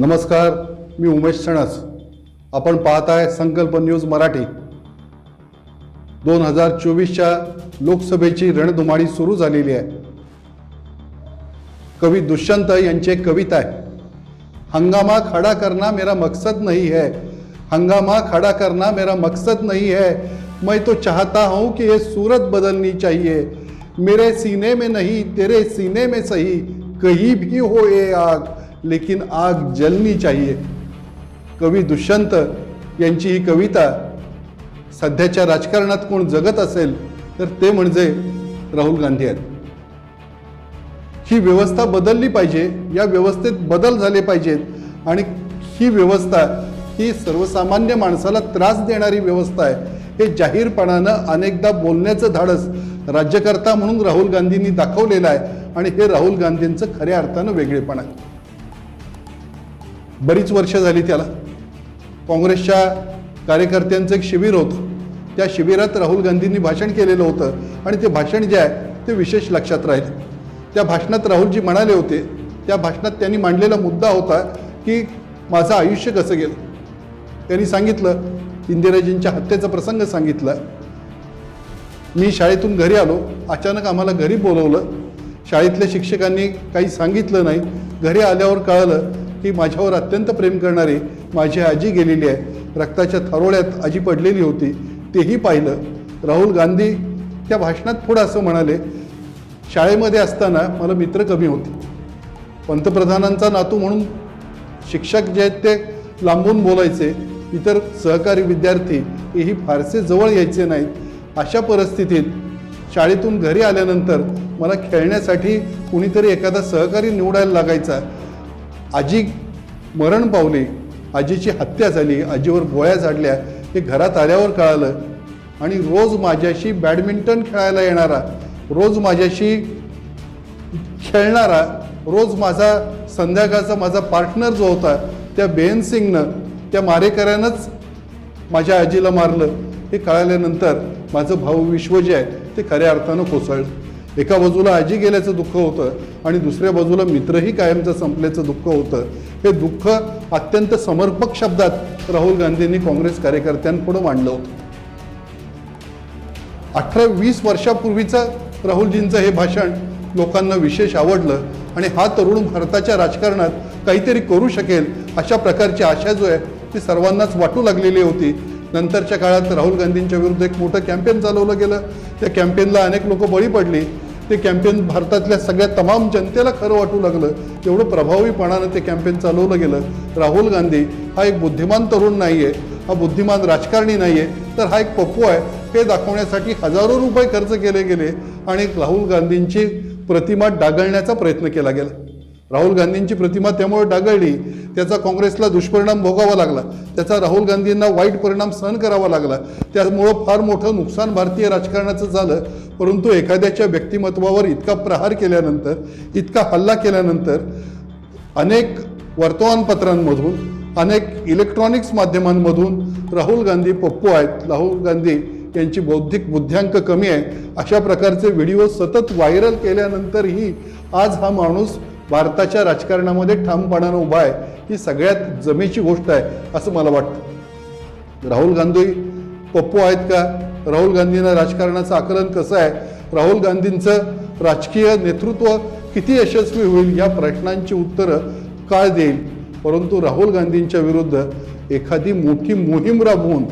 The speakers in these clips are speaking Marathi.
नमस्कार मी उमेश सणस. आपण पाहत आहे संकल्प न्यूज मराठी. दोन हजार चोवीसच्या लोकसभेची रणधुमाळी सुरू झालेली आहे. कवी दुष्यंत यांची एक कविता आहे. हंगामा खड़ा करना मेरा मकसद नहीं है. हंगामा खड़ा करना मेरा मकसद नहीं है. मैं तो चाहता हूँ कि ये सूरत बदलनी चाहिए. मेरे सीने में नहीं तेरे सीने में सही. कहीं भी हो ये आग. लेकिन आग जलनी चाहिए। कवी दुष्यंत यांची ही कविता सध्याच्या राजकारणात कोण जगत असेल तर ते म्हणजे राहुल गांधी आहेत. ही व्यवस्था बदलली पाहिजे या व्यवस्थेत बदल झाले पाहिजेत आणि ही व्यवस्था ही सर्वसामान्य माणसाला त्रास देणारी व्यवस्था आहे. हे जाहीरपणानं अनेकदा बोलण्याचं धाडस राज्यकर्ता म्हणून राहुल गांधींनी दाखवलेलं आहे आणि हे राहुल गांधींचं खऱ्या अर्थानं वेगळेपण आहे. बरीच वर्ष झाली त्याला. काँग्रेसच्या कार्यकर्त्यांचं एक शिबिर होतं. त्या शिबिरात राहुल गांधींनी भाषण केलेलं होतं आणि ते भाषण जे आहे ते विशेष लक्षात राहिले. त्या भाषणात राहुलजी म्हणाले होते त्या भाषणात त्यांनी मांडलेला मुद्दा होता की माझं आयुष्य कसं गेलं? त्यांनी सांगितलं इंदिराजींच्या हत्येचा प्रसंग सांगितला. मी शाळेतून घरी आलो अचानक आम्हाला घरी बोलवलं. शाळेतल्या शिक्षकांनी काही सांगितलं नाही. घरी आल्यावर कळलं ती माझ्यावर अत्यंत प्रेम करणारी माझी आजी गेलेली आहे. रक्ताच्या थरोळ्यात आजी पडलेली होती. तेही पाहिलं. राहुल गांधी त्या भाषणात पुढं असं म्हणाले शाळेमध्ये असताना मला मित्र कमी होते. पंतप्रधानांचा नातू म्हणून शिक्षक जे आहेत ते लांबून बोलायचे. इतर सहकारी विद्यार्थी हेही फारसे जवळ यायचे नाहीत. अशा परिस्थितीत शाळेतून घरी आल्यानंतर मला खेळण्यासाठी कुणीतरी एखादा सहकारी निवडायला लागायचा. आजी मरण पावली आजीची हत्या झाली आजीवर गोळ्या झाडल्या हे घरात आल्यावर कळालं. आणि रोज माझ्याशी बॅडमिंटन खेळायला येणारा रोज माझ्याशी खेळणारा रोज माझा संध्याकाळचा माझा पार्टनर जो होता त्या बेन सिंगनं त्या मारेकऱ्यानंच माझ्या आजीला मारलं. हे कळाल्यानंतर माझं भाऊ विश्व जे आहे ते खऱ्या अर्थानं कोसळलं. एका बाजूला आजी गेल्याचं दुःख होतं आणि दुसऱ्या बाजूला मित्रही कायमचं संपल्याचं दुःख होतं. हे दुःख अत्यंत समर्पक शब्दात राहुल गांधींनी काँग्रेस कार्यकर्त्यांपुढं मांडलं होतं. अठरा वीस वर्षापूर्वीचं राहुलजींचं हे भाषण लोकांना विशेष आवडलं आणि हा तरुण भारताच्या राजकारणात काहीतरी करू शकेल अशा प्रकारची आशा जो आहे ती सर्वांनाच वाटू लागलेली होती. नंतरच्या काळात राहुल गांधींच्या विरुद्ध एक मोठं कॅम्पेन चालवलं गेलं. त्या कॅम्पेनला अनेक लोक बळी पडली. ते कॅम्पेन भारतातल्या सगळ्या तमाम जनतेला खरं वाटू लागलं. एवढं प्रभावीपणानं ते कॅम्पेन चालवलं गेलं. राहुल गांधी हा एक बुद्धिमान तरुण नाही आहे हा बुद्धिमान राजकारणी नाही आहे तर हा एक पप्पू आहे. हे दाखवण्यासाठी हजारो रुपये खर्च केले गेले आणि राहुल गांधींची प्रतिमा डागळण्याचा प्रयत्न केला गेला. राहुल गांधींची प्रतिमा त्यामुळे डागळली. त्याचा काँग्रेसला दुष्परिणाम भोगावा लागला. त्याचा राहुल गांधींना वाईट परिणाम सहन करावा लागला. त्यामुळं फार मोठं नुकसान भारतीय राजकारणाचं झालं. परंतु एखाद्याच्या व्यक्तिमत्वावर इतका प्रहार केल्यानंतर इतका हल्ला केल्यानंतर अनेक वर्तमानपत्रांमधून अनेक इलेक्ट्रॉनिक्स माध्यमांमधून राहुल गांधी पप्पू आहेत. राहुल गांधी यांची बौद्धिक बुद्ध्यांक कमी आहे. अशा प्रकारचे व्हिडिओ सतत व्हायरल केल्यानंतरही आज हा माणूस भारताच्या राजकारणामध्ये ठामपणानं उभा आहे ही सगळ्यात जमेची गोष्ट आहे असं मला वाटतं. राहुल गांधी पप्पू आहेत का? राहुल गांधींना राजकारणाचं आकलन कसं आहे? राहुल गांधींचं राजकीय नेतृत्व किती यशस्वी होईल या प्रश्नांची उत्तरं काळ देईल. परंतु राहुल गांधींच्या विरुद्ध एखादी मोठी मोहीम राबवून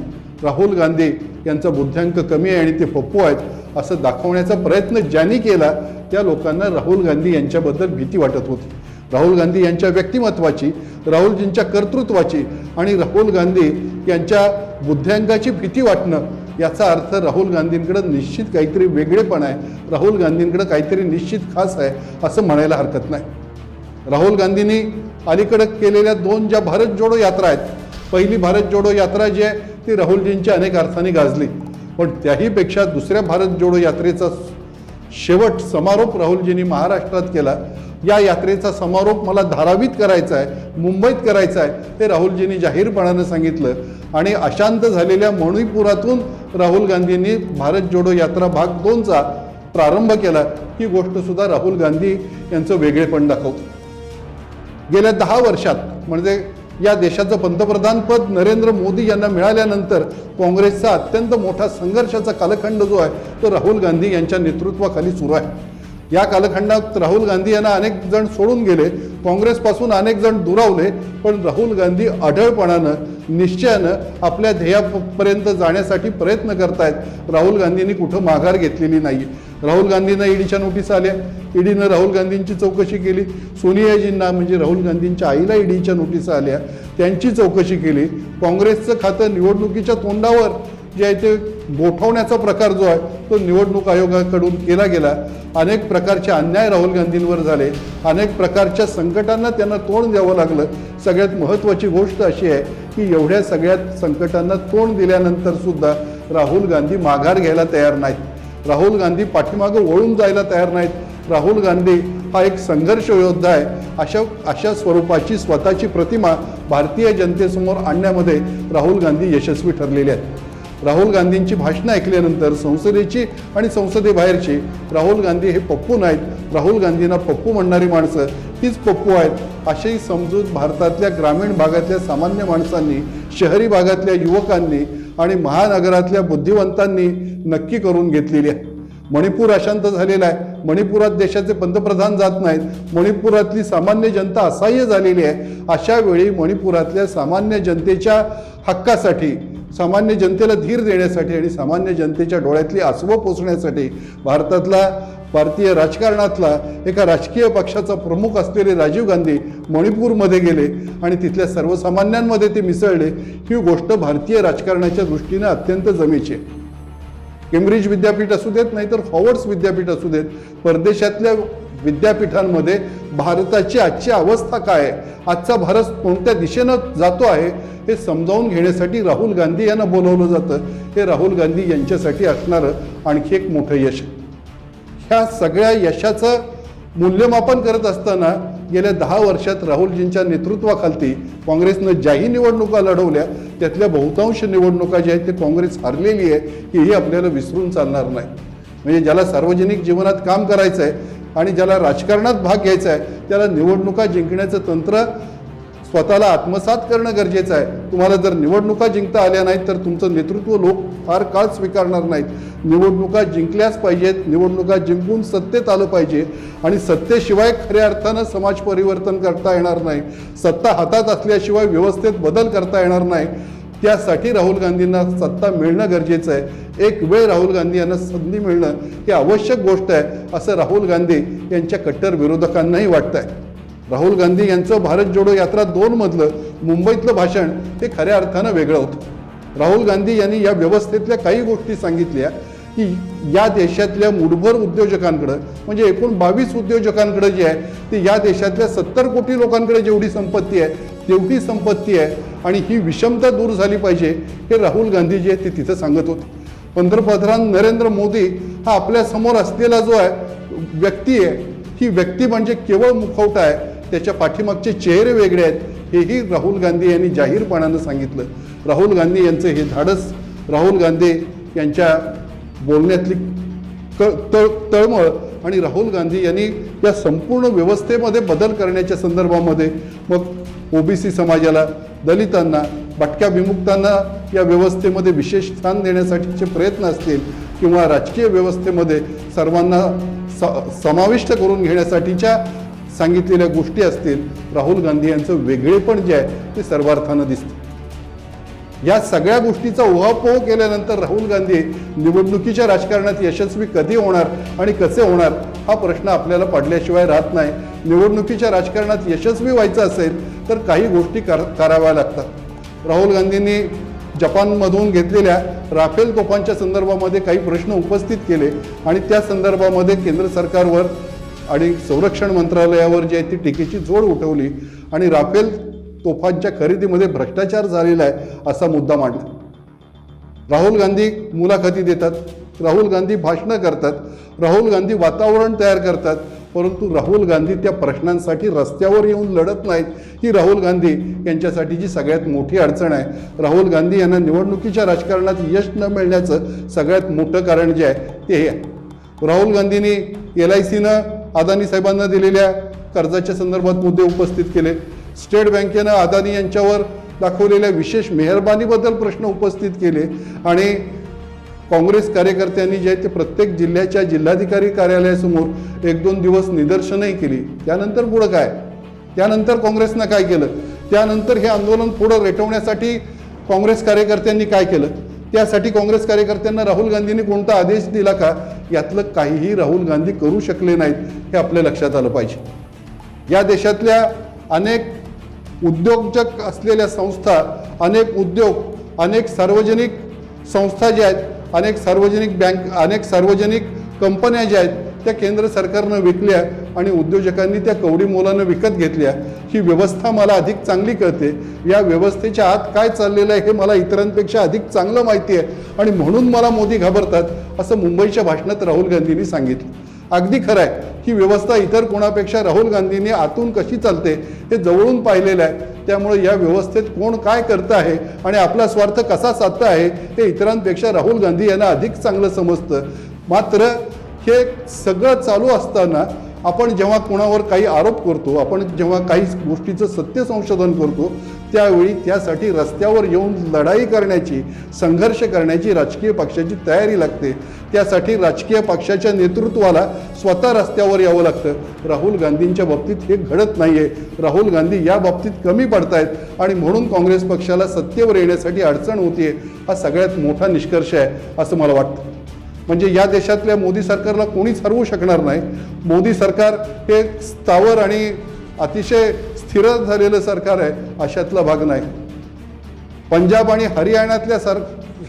राहुल गांधी यांचा बुद्ध्यांक कमी आहे आणि ते पप्पू आहेत असं दाखवण्याचा प्रयत्न ज्यांनी केला त्या लोकांना राहुल गांधी यांच्याबद्दल भीती वाटत होती. राहुल गांधी यांच्या व्यक्तिमत्वाची राहुलजींच्या कर्तृत्वाची आणि राहुल गांधी यांच्या बुद्ध्यांकाची भीती वाटणं याचा अर्थ राहुल गांधींकडं निश्चित काहीतरी वेगळेपण आहे. राहुल गांधींकडं काहीतरी निश्चित खास आहे असं म्हणायला हरकत नाही. राहुल गांधींनी अलीकडं केलेल्या दोन ज्या भारत जोडो यात्रा आहेत पहिली भारत जोडो यात्रा जी आहे ती राहुलजींच्या अनेक अर्थाने गाजली. पण त्याहीपेक्षा दुसऱ्या भारत जोडो यात्रेचा शेवट समारोप राहुलजींनी महाराष्ट्रात केला. या यात्रेचा समारोप मला धारावीत करायचा आहे मुंबईत करायचा आहे हे राहुलजींनी जाहीरपणानं सांगितलं. आणि अशांत झालेल्या मणिपुरातून राहुल गांधींनी भारत जोडो यात्रा भाग दोनचा प्रारंभ केला. ही गोष्टसुद्धा राहुल गांधी यांचं वेगळेपण दाखवतं. गेल्या दहा वर्षात म्हणजे या देशाचं पंतप्रधानपद नरेंद्र मोदी यांना मिळाल्यानंतर काँग्रेसचा अत्यंत मोठा संघर्षाचा कालखंड जो आहे तो राहुल गांधी यांच्या नेतृत्वाखाली सुरू आहे. या कालखंडात राहुल गांधी यांना अनेक जण सोडून गेले काँग्रेसपासून अनेक जण दुरावले पण राहुल गांधी अढळपणानं निश्चयानं आपल्या ध्येयापर्यंत जाण्यासाठी प्रयत्न करतायत. राहुल गांधींनी कुठं माघार घेतलेली नाही राहुल गांधींना ईडीच्या नोटीस आल्या. ईडीनं राहुल गांधींची चौकशी केली. सोनियाजींना म्हणजे राहुल गांधींच्या आईला ईडीच्या नोटीस आल्या. त्यांची चौकशी केली. काँग्रेसचं खातं निवडणुकीच्या तोंडावर. जे आहे ते गोठवण्याचा प्रकार जो आहे तो निवडणूक आयोगाकडून केला गेला. अनेक प्रकारचे अन्याय राहुल गांधींवर झाले. अनेक प्रकारच्या संकटांना त्यांना तोंड द्यावं लागलं. सगळ्यात महत्त्वाची गोष्ट अशी आहे की एवढ्या सगळ्यात संकटांना तोंड दिल्यानंतर सुद्धा राहुल गांधी माघार घ्यायला तयार नाहीत. राहुल गांधी पाठीमागं वळून जायला तयार नाहीत. राहुल गांधी हा एक संघर्ष योद्धा आहे. अशा अशा स्वरूपाची स्वतःची प्रतिमा भारतीय जनतेसमोर आणण्यामध्ये राहुल गांधी यशस्वी ठरलेले आहेत. राहुल गांधींची भाषणं ऐकल्यानंतर संसदेची आणि संसदेबाहेरची राहुल गांधी हे पप्पू नाहीत. राहुल गांधींना पप्पू म्हणणारी माणसं हीच पप्पू आहेत. अशी समजूत भारतातल्या ग्रामीण भागातल्या सामान्य माणसांनी शहरी भागातल्या युवकांनी आणि महानगरातल्या बुद्धिवंतांनी नक्की करून घेतलेली आहे. मणिपूर अशांत झालेला आहे. मणिपुरात देशाचे पंतप्रधान जात नाहीत. मणिपुरातली सामान्य जनता असहाय्य झालेली आहे. अशा वेळी मणिपुरातल्या सामान्य जनतेच्या हक्कासाठी सामान्य जनतेला धीर देण्यासाठी आणि सामान्य जनतेच्या डोळ्यातली आसवं पोचण्यासाठी भारतातला भारतीय राजकारणातला एका राजकीय पक्षाचा प्रमुख असलेले राजीव गांधी मणिपूरमध्ये गेले आणि तिथल्या सर्वसामान्यांमध्ये ते मिसळले ही गोष्ट भारतीय राजकारणाच्या दृष्टीने अत्यंत जमेची आहे. केम्ब्रिज विद्यापीठ असू देत नाहीतर हॉवर्ड्स विद्यापीठ असू देत परदेशातल्या विद्यापीठांमध्ये भारताची आजची अवस्था काय आहे? आजचा भारत कोणत्या दिशेनं जातो आहे? हे समजावून घेण्यासाठी राहुल गांधी यांना बोलवलं जातं. हे राहुल गांधी यांच्यासाठी असणारं आणखी एक मोठं यश. ह्या सगळ्या यशाचं मूल्यमापन करत असताना गेल्या दहा वर्षात राहुलजींच्या नेतृत्वाखालती काँग्रेसनं ज्याही निवडणुका लढवल्या त्यातल्या बहुतांश निवडणुका ज्या आहेत ते काँग्रेस हरलेली आहे की हे आपल्याला विसरून चालणार नाही. म्हणजे ज्याला सार्वजनिक जीवनात काम करायचं आहे आणि ज्याला राजकारणात भाग घ्यायचा आहे त्याला निवडणुका जिंकण्याचं तंत्र स्वतःला आत्मसात करणं गरजेचं आहे. तुम्हाला जर निवडणुका जिंकता आल्या नाहीत तर तुमचं नेतृत्व लोक फार काळ स्वीकारणार नाहीत. निवडणुका जिंकल्याच पाहिजेत निवडणुका जिंकून सत्तेत आलं पाहिजे आणि सत्तेशिवाय खऱ्या अर्थानं समाज परिवर्तन करता येणार नाही. सत्ता हातात असल्याशिवाय व्यवस्थेत बदल करता येणार नाही. त्यासाठी राहुल गांधींना सत्ता मिळणं गरजेचं आहे. एक वेळ राहुल गांधी यांना संधी मिळणं ही आवश्यक गोष्ट आहे असं राहुल गांधी यांच्या कट्टर विरोधकांनाही वाटतं आहे राहुल गांधी यांचं भारत जोडो यात्रा दोन मधलं मुंबईतलं भाषण हे खऱ्या अर्थानं वेगळं होतं. राहुल गांधी यांनी या व्यवस्थेतल्या काही गोष्टी सांगितल्या की या देशातल्या मुठभर उद्योजकांकडं म्हणजे एकूण बावीस उद्योजकांकडं जे आहे ती या देशातल्या सत्तर कोटी लोकांकडे जेवढी संपत्ती आहे तेवढी संपत्ती आहे आणि ही विषमता दूर झाली पाहिजे हे राहुल गांधी जे आहे ते तिथं सांगत होते. पंतप्रधान नरेंद्र मोदी हा आपल्यासमोर असलेला जो आहे व्यक्ती आहे ही व्यक्ती म्हणजे केवळ मुखवटा आहे त्याच्या पाठीमागचे चेहरे वेगळे आहेत हेही राहुल गांधी यांनी जाहीरपणानं सांगितलं. राहुल गांधी यांचं हे धाडस राहुल गांधी यांच्या बोलण्यातली क तळ तळमळ आणि राहुल गांधी यांनी या संपूर्ण व्यवस्थेमध्ये बदल करण्याच्या संदर्भामध्ये मग ओबीसी समाजाला दलितांना भटक्या विमुक्तांना या व्यवस्थेमध्ये विशेष स्थान देण्यासाठीचे प्रयत्न असतील किंवा राजकीय व्यवस्थेमध्ये सर्वांना स समाविष्ट करून घेण्यासाठीच्या सांगितलेल्या गोष्टी असतील राहुल गांधी यांचं वेगळेपण जे आहे ते सर्वार्थानं दिसतं. या सगळ्या गोष्टीचा उहापोह केल्यानंतर राहुल गांधी निवडणुकीच्या राजकारणात यशस्वी कधी होणार आणि कसे होणार हा प्रश्न आपल्याला पडल्याशिवाय राहत नाही. निवडणुकीच्या राजकारणात यशस्वी व्हायचं असेल तर काही गोष्टी कर कराव्या लागतात. राहुल गांधींनी जपानमधून घेतलेल्या राफेल तोफांच्या संदर्भामध्ये काही प्रश्न उपस्थित केले आणि त्या संदर्भामध्ये केंद्र सरकारवर आणि संरक्षण मंत्रालयावर जी आहे ती टीकेची जोड उठवली आणि राफेल तोफांच्या खरेदीमध्ये भ्रष्टाचार झालेला आहे असा मुद्दा मांडला. राहुल गांधी मुलाखती देतात राहुल गांधी भाषणं करतात राहुल गांधी वातावरण तयार करतात परंतु राहुल गांधी त्या प्रश्नांसाठी रस्त्यावर येऊन लढत नाहीत. ही राहुल गांधी यांच्यासाठीची सगळ्यात मोठी अडचण आहे. राहुल गांधी यांना निवडणुकीच्या राजकारणात यश न मिळण्याचं सगळ्यात मोठं कारण जे आहे ते हे आहे. राहुल गांधींनी एल आय सीनं अदानी साहेबांना दिलेल्या कर्जाच्या संदर्भात मुद्दे उपस्थित केले. स्टेट बँकेनं अदानी यांच्यावर दाखवलेल्या विशेष मेहरबानीबद्दल प्रश्न उपस्थित केले आणि काँग्रेस कार्यकर्त्यांनी जे आहे ते प्रत्येक जिल्ह्याच्या जिल्हाधिकारी कार्यालयासमोर एक दोन दिवस निदर्शनही केली. त्यानंतर पुढं काय? त्यानंतर काँग्रेसनं काय केलं? त्यानंतर हे आंदोलन पुढं रेटवण्यासाठी काँग्रेस कार्यकर्त्यांनी काय केलं? त्यासाठी काँग्रेस कार्यकर्त्यांना राहुल गांधींनी कोणता आदेश दिला का? यातलं काहीही राहुल गांधी करू शकले नाहीत हे आपल्या लक्षात आलं पाहिजे. या देशातल्या अनेक उद्योजक असलेल्या संस्था अनेक उद्योग अनेक सार्वजनिक संस्था ज्या आहेत अनेक सार्वजनिक बँक अनेक सार्वजनिक कंपन्या ज्या आहेत त्या केंद्र सरकारनं विकल्या आणि उद्योजकांनी त्या कवडी मोलानं विकत घेतल्या. ही व्यवस्था मला अधिक चांगली कळते. या व्यवस्थेच्या आत काय चाललेलं आहे हे मला इतरांपेक्षा अधिक चांगलं माहिती आहे आणि म्हणून मला मोदी घाबरतात असं मुंबईच्या भाषणात राहुल गांधींनी सांगितलं. अगदी खरं आहे. ही व्यवस्था इतर कोणापेक्षा राहुल गांधींनी आतून कशी चालते हे जवळून पाहिलेलं आहे. त्यामुळे या व्यवस्थेत कोण काय करतं आहे आणि आपला स्वार्थ कसा साधतं आहे हे इतरांपेक्षा राहुल गांधी यांना अधिक चांगलं समजतं. मात्र हे सगळं चालू असताना आपण जेव्हा कोणावर काही आरोप करतो आपण जेव्हा काही गोष्टीचं सत्य संशोधन करतो त्यावेळी त्यासाठी रस्त्यावर येऊन लढाई करण्याची संघर्ष करण्याची राजकीय पक्षाची तयारी लागते. त्यासाठी राजकीय पक्षाच्या नेतृत्वाला स्वतः रस्त्यावर यावं लागतं. राहुल गांधींच्या बाबतीत हे घडत नाही आहे राहुल गांधी या बाबतीत कमी पडतायत आणि म्हणून काँग्रेस पक्षाला सत्तेवर येण्यासाठी अडचण होतीये हा सगळ्यात मोठा निष्कर्ष आहे असं मला वाटतं. म्हणजे या देशातल्या मोदी सरकारला कोणीच हरवू शकणार नाही. मोदी सरकार हे स्थावर आणि अतिशय स्थिर झालेलं सरकार आहे अशातला भाग नाही. पंजाब आणि हरियाणातल्या सर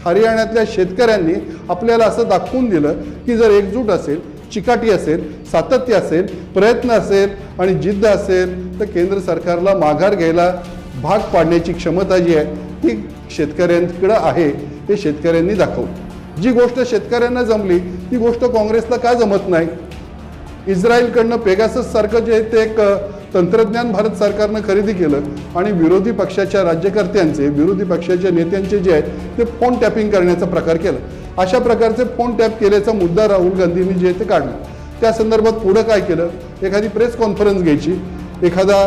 हरियाणातल्या शेतकऱ्यांनी आपल्याला असं दाखवून दिलं की जर एकजूट असेल चिकाटी असेल सातत्य असेल प्रयत्न असेल आणि जिद्द असेल तर केंद्र सरकारला माघार घ्यायला भाग पाडण्याची क्षमता जी आहे ती शेतकऱ्यांकडं आहे हे शेतकऱ्यांनी दाखवलं जी गोष्ट शेतकऱ्यांना जमली ती गोष्ट काँग्रेसला का जमत नाही? इस्रायलकडनं पेगासस सारखं जे आहे ते एक तंत्रज्ञान भारत सरकारनं खरेदी केलं आणि विरोधी पक्षाच्या राज्यकर्त्यांचे विरोधी पक्षाच्या नेत्यांचे जे आहेत ते फोन टॅपिंग करण्याचा प्रकार केला. अशा प्रकारचे फोन टॅप केल्याचा मुद्दा राहुल गांधींनी जे ते काढला. त्या संदर्भात पुढं काय केलं? एखादी प्रेस कॉन्फरन्स घ्यायची एखादा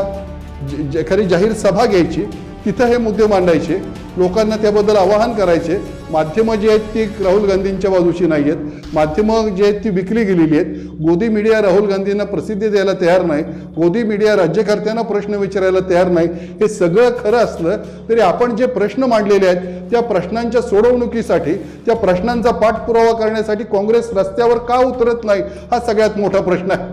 एखादी जाहीर सभा घ्यायची तिथं हे मुद्दे मांडायचे. लोकांना त्याबद्दल आवाहन करायचे. माध्यमं जी आहेत ती राहुल गांधींच्या बाजूची नाही आहेत. माध्यमं जी आहेत ती विकली गेलेली आहेत. गोदी मीडिया राहुल गांधींना प्रसिद्धी द्यायला तयार नाही. गोदी मीडिया राज्यकर्त्यांना प्रश्न विचारायला तयार नाही. हे सगळं खरं असलं तरी आपण जे प्रश्न मांडलेले आहेत त्या प्रश्नांच्या सोडवणुकीसाठी त्या प्रश्नांचा पाठपुरावा करण्यासाठी काँग्रेस रस्त्यावर का उतरत नाही हा सगळ्यात मोठा प्रश्न आहे.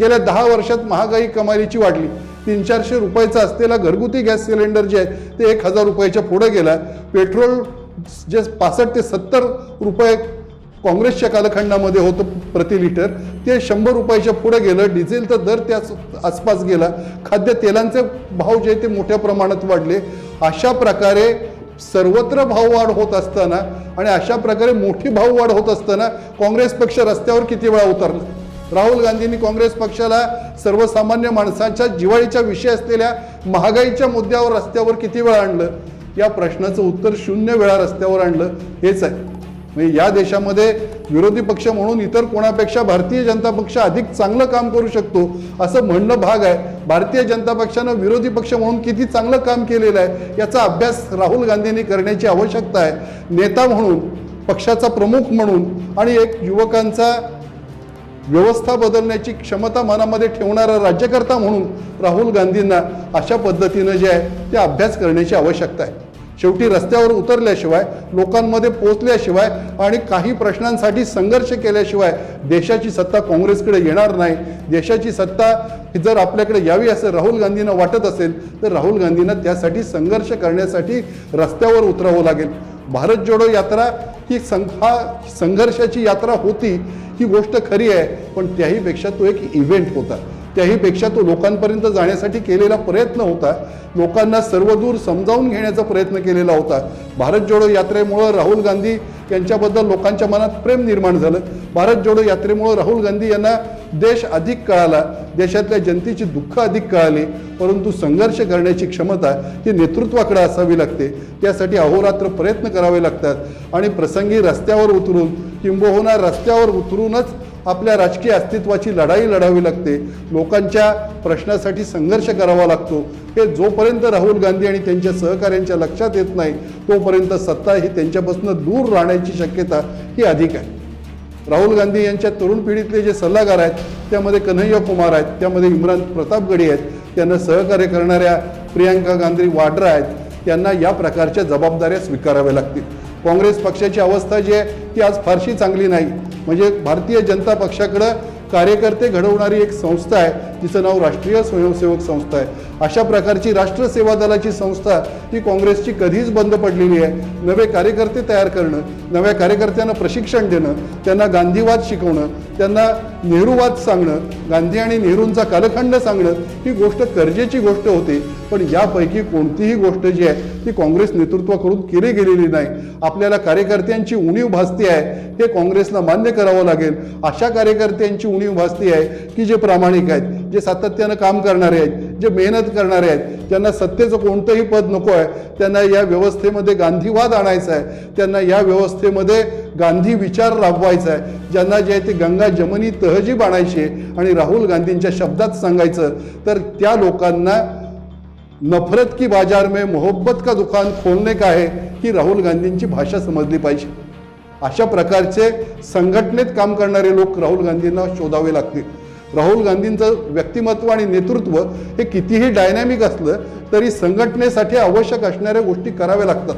गेल्या दहा वर्षात महागाई कमालीची वाढली. तीन चारशे रुपयाचा असलेला घरगुती गॅस सिलेंडर जे आहे ते एक हजार रुपयाच्या पुढे गेला पेट्रोल जे पासष्ट ते सत्तर रुपये काँग्रेसच्या कालखंडामध्ये होतं प्रति लिटर ते शंभर रुपयाच्या पुढे गेलं. डिझेलचा दर त्याच आसपास गेला. खाद्यतेलांचे भाव जे आहे ते मोठ्या प्रमाणात वाढले. अशा प्रकारे सर्वत्र भाववाढ होत असताना आणि अशा प्रकारे मोठी भाववाढ होत असताना काँग्रेस पक्ष रस्त्यावर किती वेळा उतरला? राहुल गांधींनी काँग्रेस पक्षाला सर्वसामान्य माणसाच्या जिवाळीच्या विषय असलेल्या महागाईच्या मुद्द्यावर रस्त्यावर किती वेळा आणलं? या प्रश्नाचं उत्तर शून्य वेळा रस्त्यावर आणलं. हेच आहे. म्हणजे या देशामध्ये विरोधी पक्ष म्हणून इतर कोणापेक्षा भारतीय जनता पक्ष अधिक चांगलं काम करू शकतो असं म्हणणं भाग आहे. भारतीय जनता पक्षानं विरोधी पक्ष म्हणून किती चांगलं काम केलेलं आहे याचा अभ्यास राहुल गांधींनी करण्याची आवश्यकता आहे. नेता म्हणून पक्षाचा प्रमुख म्हणून आणि एक युवकांचा व्यवस्था बदलण्याची क्षमता मनामध्ये ठेवणारा राज्यकर्ता म्हणून राहुल गांधींना अशा पद्धतीनं जे आहे ते अभ्यास करण्याची आवश्यकता आहे. शेवटी रस्त्यावर उतरल्याशिवाय लोकांमध्ये पोचल्याशिवाय आणि काही प्रश्नांसाठी संघर्ष केल्याशिवाय देशाची सत्ता काँग्रेसकडे येणार नाही. देशाची सत्ता जर आपल्याकडे यावी असं राहुल गांधींना वाटत असेल तर राहुल गांधींना त्यासाठी संघर्ष करण्यासाठी रस्त्यावर उतरावं लागेल. भारत जोडो यात्रा ही संघा हा संघर्षाची यात्रा होती ही गोष्ट खरी आहे पण त्याहीपेक्षा तो एक इव्हेंट होता. त्याहीपेक्षा तो लोकांपर्यंत जाण्यासाठी केलेला प्रयत्न होता. लोकांना सर्वदूर समजावून घेण्याचा प्रयत्न केलेला होता. भारत जोडो यात्रेमुळं राहुल गांधी यांच्याबद्दल लोकांच्या मनात प्रेम निर्माण झालं. भारत जोडो यात्रेमुळं राहुल गांधी यांना देश अधिक कळाला. देशातल्या जनतेची दुःख अधिक कळाली. परंतु संघर्ष करण्याची क्षमता ही नेतृत्वाकडे असावी लागते. त्यासाठी अहोरात्र प्रयत्न करावे लागतात. आणि प्रसंगी रस्त्यावर उतरून किंबहुना रस्त्यावर उतरूनच आपल्या राजकीय अस्तित्वाची लढाई लढावी लागते. लोकांच्या प्रश्नासाठी संघर्ष करावा लागतो. हे जोपर्यंत राहुल गांधी आणि त्यांच्या सहकाऱ्यांच्या लक्षात येत नाही तोपर्यंत सत्ता ही त्यांच्यापासून दूर राहण्याची शक्यता ही अधिक आहे. राहुल गांधी यांच्या तरुण पिढीतले जे सल्लागार आहेत त्यामध्ये कन्हैया कुमार आहेत त्यामध्ये इम्रान प्रतापगडी आहेत त्यांना सहकार्य करणाऱ्या प्रियांका गांधी वाड्रा आहेत त्यांना या प्रकारच्या जबाबदाऱ्या स्वीकाराव्या लागतील. काँग्रेस पक्षाची अवस्था जी आहे ती आज फारशी चांगली नाही. म्हणजे भारतीय जनता पक्षाकडं कार्यकर्ते घडवणारी एक संस्था आहे तिचं नाव राष्ट्रीय स्वयंसेवक संस्था आहे. अशा प्रकारची राष्ट्र सेवा दलाची संस्था ही काँग्रेसची कधीच बंद पडलेली आहे. नवे कार्यकर्ते तयार करणं नव्या कार्यकर्त्यांना प्रशिक्षण देणं त्यांना गांधीवाद शिकवणं त्यांना नेहरूवाद सांगणं गांधी आणि नेहरूंचा कालखंड सांगणं ही गोष्ट गरजेची गोष्ट होती. पण यापैकी कोणतीही गोष्ट जी आहे ती काँग्रेस नेतृत्वाकडून केली गेलेली नाही. आपल्याला कार्यकर्त्यांची उणीव भासती आहे हे काँग्रेसला मान्य करावं लागेल. अशा कार्यकर्त्यांची उणीव भासती आहे की जे प्रामाणिक आहेत जे सातत्यानं काम करणारे आहेत जे मेहनत करणारे आहेत त्यांना सत्तेचं कोणतंही पद नको आहे. त्यांना या व्यवस्थेमध्ये गांधीवाद आणायचा आहे. त्यांना या व्यवस्थेमध्ये गांधी विचार राबवायचा आहे. ज्यांना जे आहे ते गंगा जमनी तहजीब आणायची आहे आणि राहुल गांधींच्या शब्दात सांगायचं तर त्या लोकांना नफरत की बाजार में मोहब्बत का दुकान खोलने का आहे ही राहुल गांधींची भाषा समजली पाहिजे. अशा प्रकारचे संघटनेत काम करणारे लोक राहुल गांधींना शोधावे लागतील. राहुल गांधींचं व्यक्तिमत्व आणि नेतृत्व हे कितीही डायनॅमिक असलं तरी संघटनेसाठी आवश्यक असणाऱ्या गोष्टी कराव्या लागतात.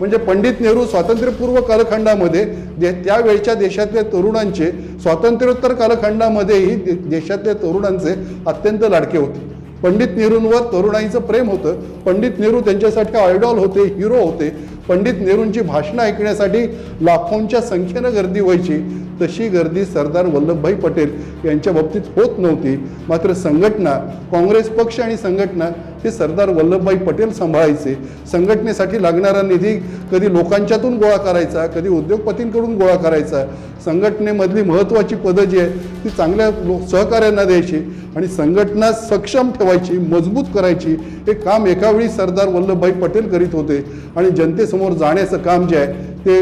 म्हणजे पंडित नेहरू स्वातंत्र्यपूर्व कालखंडामध्ये दे त्यावेळच्या देशातल्या तरुणांचे स्वातंत्र्योत्तर कालखंडामध्येही दे- देशातल्या तरुणांचे अत्यंत लाडके होते. पंडित नेहरूंवर तरुणाईचं प्रेम होतं. पंडित नेहरू त्यांच्यासाठी आयडॉल होते हिरो होते. पंडित नेहरूंची भाषणं ऐकण्यासाठी लाखोंच्या संख्येनं गर्दी व्हायची. तशी गर्दी सरदार वल्लभभाई पटेल यांच्या बाबतीत होत नव्हती. मात्र संघटना काँग्रेस पक्ष आणि संघटना हे सरदार वल्लभभाई पटेल सांभाळायचे. संघटनेसाठी लागणारा निधी कधी लोकांच्यातून गोळा करायचा कधी उद्योगपतींकडून गोळा करायचा. संघटनेमधली महत्त्वाची पदं जी आहेत ती चांगल्या लो सहकार्यांना द्यायची आणि संघटना सक्षम ठेवायची मजबूत करायची हे काम एकावेळी सरदार वल्लभभाई पटेल करीत होते. आणि जनतेसमोर जाण्याचं काम जे आहे ते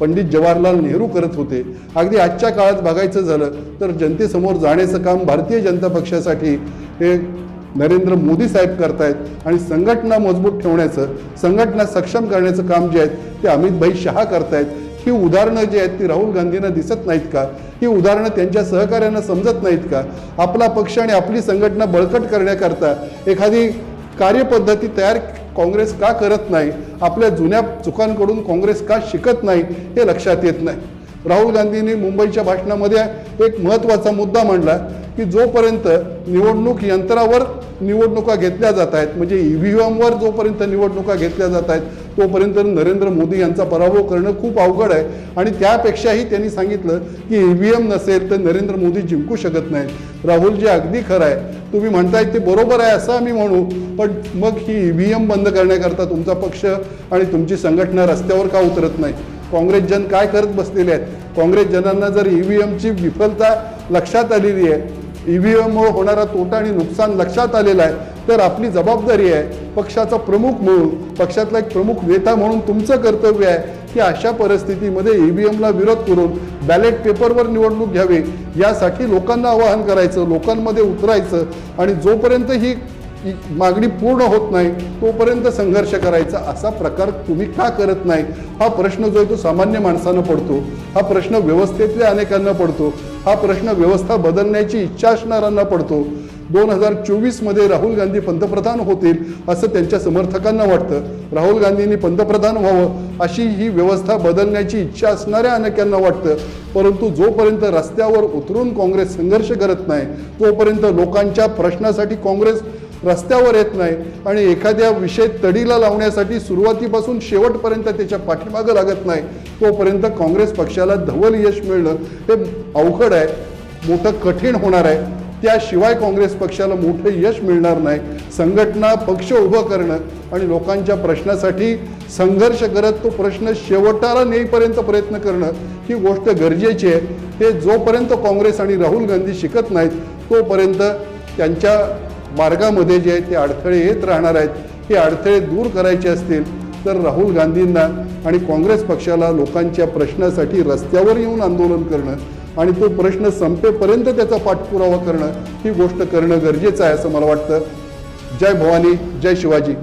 पंडित जवाहरलाल नेहरू करत होते. अगदी आजच्या काळात बघायचं झालं तर जनतेसमोर जाण्याचं काम भारतीय जनता पक्षासाठी हे नरेंद्र मोदी साहेब करतायत आणि संघटना मजबूत ठेवण्याचं संघटना सक्षम करण्याचं काम जे आहेत ते अमित भाई शहा करतायत. ही उदाहरणं जी आहेत ती राहुल गांधींना दिसत नाहीत का? ही उदाहरणं त्यांच्या सहकार्यांना समजत नाहीत का? आपला पक्ष आणि आपली संघटना बळकट करण्याकरता एखादी कार्यपद्धती तयार काँग्रेस का करत नाही? आपल्या जुन्या चुकांकडून काँग्रेस का शिकत नाही? हे लक्षात येत नाही. राहुल गांधींनी मुंबईच्या भाषणामध्ये एक महत्त्वाचा मुद्दा मांडला की जोपर्यंत निवडणूक यंत्रावर निवडणुका घेतल्या जात आहेत म्हणजे ई व्ही एमवर जोपर्यंत निवडणुका घेतल्या जात आहेत तोपर्यंत नरेंद्र मोदी यांचा पराभव करणं खूप अवघड आहे. आणि त्यापेक्षाही त्यांनी सांगितलं की ई व्ही एम नसेल तर नरेंद्र मोदी जिंकू शकत नाहीत. राहुलजी अगदी खरं आहे. तुम्ही म्हणताय ते बरोबर आहे असं आम्ही म्हणू. पण मग ही ई व्ही एम बंद करण्याकरता तुमचा पक्ष आणि तुमची संघटना रस्त्यावर का उतरत नाही? काँग्रेस जन काय करत बसलेले आहेत? काँग्रेस जनांना जर ई व्ही एमची विफलता लक्षात आलेली आहे ई व्ही एममुळे होणारा तोटा आणि नुकसान लक्षात आलेलं आहे तर आपली जबाबदारी आहे पक्षाचा प्रमुख म्हणून पक्षातला एक प्रमुख नेता म्हणून तुमचं कर्तव्य आहे की अशा परिस्थितीमध्ये ई व्ही एमला विरोध करून बॅलेट पेपरवर निवडणूक घ्यावी. यासाठी लोकांना आवाहन करायचं लोकांमध्ये उतरायचं आणि जोपर्यंत ही मागणी पूर्ण होत नाही तोपर्यंत संघर्ष करायचा असा प्रकार तुम्ही का करत नाही? हा प्रश्न जो आहे तो सामान्य माणसानं पडतो. हा प्रश्न व्यवस्थेतल्या अनेकांना पडतो. हा प्रश्न व्यवस्था बदलण्याची इच्छा असणाऱ्यांना पडतो. दोन हजार चोवीसमध्ये राहुल गांधी पंतप्रधान होतील असं त्यांच्या समर्थकांना वाटतं. राहुल गांधींनी पंतप्रधान व्हावं अशी ही व्यवस्था बदलण्याची इच्छा असणाऱ्या अनेकांना वाटतं. परंतु जोपर्यंत रस्त्यावर उतरून काँग्रेस संघर्ष करत नाही तोपर्यंत लोकांच्या प्रश्नासाठी काँग्रेस रस्त्यावर येत नाही आणि एखाद्या विषय तडीला लावण्यासाठी सुरुवातीपासून शेवटपर्यंत त्याच्या पाठीमागं लागत नाही तोपर्यंत काँग्रेस पक्षाला धवल यश मिळणं हे अवघड आहे मोठं कठीण होणार आहे. त्याशिवाय काँग्रेस पक्षाला मोठं यश मिळणार नाही. संघटना पक्ष उभं करणं आणि लोकांच्या प्रश्नासाठी संघर्ष करत तो प्रश्न शेवटाला नेईपर्यंत प्रयत्न करणं ही गोष्ट गरजेची आहे. ते जोपर्यंत काँग्रेस आणि राहुल गांधी शिकत नाहीत तोपर्यंत त्यांच्या मार्गामध्ये जे ते अडथळे येत राहणार आहेत. हे अडथळे दूर करायचे असतील तर राहुल गांधींना आणि काँग्रेस पक्षाला लोकांच्या प्रश्नासाठी रस्त्यावर येऊन आंदोलन करणं आणि तो प्रश्न संपेपर्यंत त्याचा पाठपुरावा करणं ही गोष्ट करणं गरजेचं आहे असं मला वाटतं. जय भवानी जय शिवाजी.